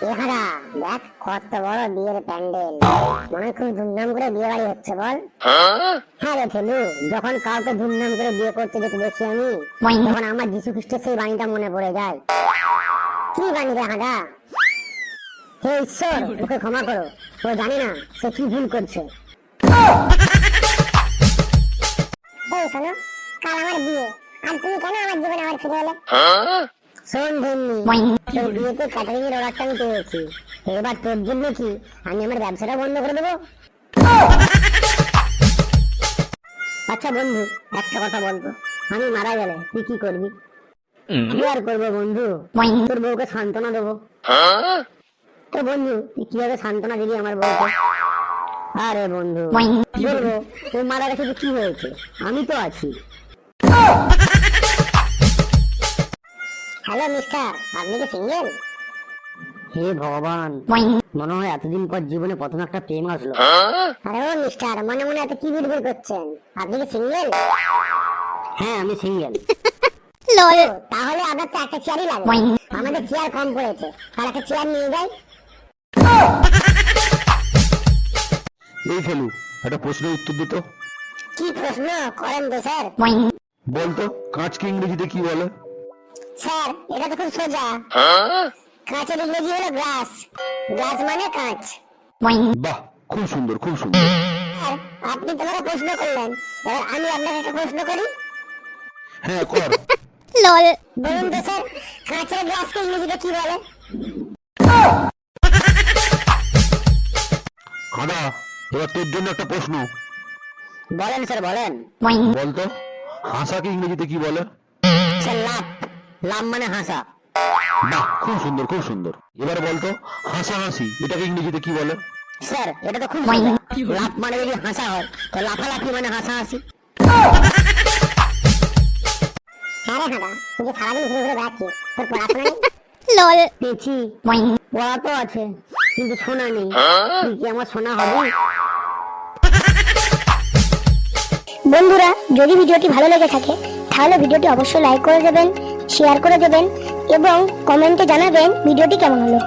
দেখ কত বড় বিয়ের প্যান্ডেল। খুব ধুমধাম করে বিয়ে বাড়ি হচ্ছে, বল। হ্যাঁ রে ফেলু, যখন কাউকে ধুমধাম করে বিয়ে করতে যেতে দেখি আমি, তখন আমার যীশু খ্রিস্টের সেই বাণীটা মনে পড়ে যায়। কি বাণী হে ঈশ্বর, ওকে ক্ষমা করো। ও জানে না সে কি ভুল করছে। কাল আমার বিয়ে। আর তুমি কেন আমার জীবনে আবার ফিরে এলে? শোন ভেন্নি তোর বিয়েতে ক্যাটারিং এর অর্ডারটা আমি পেয়েছি। এবার তোর জন্য কি? আমি আমার ব্যবসাটা বন্ধ করে দেবো? আচ্ছা বন্ধু একটা কথা বলতো আমি মারা গেলে তুই কি করবি? কি আর করব বন্ধু? তোর বউকে সান্ত্বনা দেবো। তো বন্ধু তুই কীভাবে সান্ত্বনা দিবি আমার বউকে? আরে বন্ধু বলব? ও মারা গেছে তো কি হয়েছে? আমি তো আছি। Hello mister. আপনি কি সিঙ্গেল? হে ভগবান। মনে হয় এতদিন পর জীবনে প্রথম একটা প্রেম আসলো। আরে ও মিস্টার মনে মনে এত কি বিড়বিড় করছেন। আপনি কি সিঙ্গেল? হ্যাঁ আমি সিঙ্গেল। তাহলে আপনার তো একটা চেয়ারই লাগবে আমাদের চেয়ার কম পড়েছে। আর একটা চেয়ার নিয়ে যাই। এই ফেলু একটা প্রশ্নের উত্তর দিত। কি প্রশ্ন? করেন তো স্যার। বলতো কাঁচকে ইংরেজিতে কি বলে? স্যার এটা তো খুব সোজা। কাঁচের ইংরেজি হলো গ্লাস গ্লাস মানে কাঁচ। বাহ খুব সুন্দর খুব সুন্দর। স্যার আপনি তোমাকে প্রশ্ন করলেন এবার আমি আপনাকে একটা প্রশ্ন করি। হ্যাঁ কর। বলুন তো স্যার কাঁচের গ্লাসকে ইংরেজিতে কি বলে? হাঁদা এবার তোর জন্য একটা প্রশ্ন। বলেন স্যার বলেন। বলতো হাসাকে ইংরেজিতে কি বলে? স্যার লাভ লাভ মানে হাসা। বাহ খুব সুন্দর খুব সুন্দর। এবার বলতো হাসা হাসি এটাকে ইংরেজিতে কি বলে? স্যার এটা তো খুব লাভ মানে যদি হাসা হয় তো লাফালাফি মানে হাসা হাসি হ্যাঁ রে হাঁদা তুই যে সারাদিন ঘুরে ঘুরে বেড়াচ্ছিস তোর পড়াশোনা নেই? পেয়েছি পড়া তো আছে কিন্তু শোনা নেই। তুই কি আমার শোনা হবে? বন্ধুরা যদি ভিডিওটি ভালো লেগে থাকে তাহলে ভিডিওটি অবশ্যই লাইক করে দেবেন। শেয়ার করে দেবেন এবং কমেন্টে জানাবেন ভিডিওটি কেমন হলো।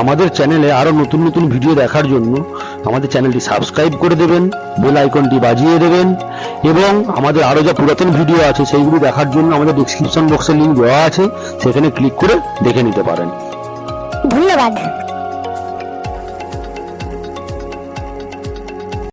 আমাদের চ্যানেলে আরও নতুন নতুন ভিডিও দেখার জন্য আমাদের চ্যানেলটি সাবস্ক্রাইব করে দেবেন বেল আইকনটি বাজিয়ে দেবেন এবং আমাদের আরও যা পুরাতন ভিডিও আছে সেইগুলি দেখার জন্য আমাদের ডিসক্রিপশন বক্সে লিঙ্ক দেওয়া আছে সেখানে ক্লিক করে দেখে নিতে পারেন। ধন্যবাদ।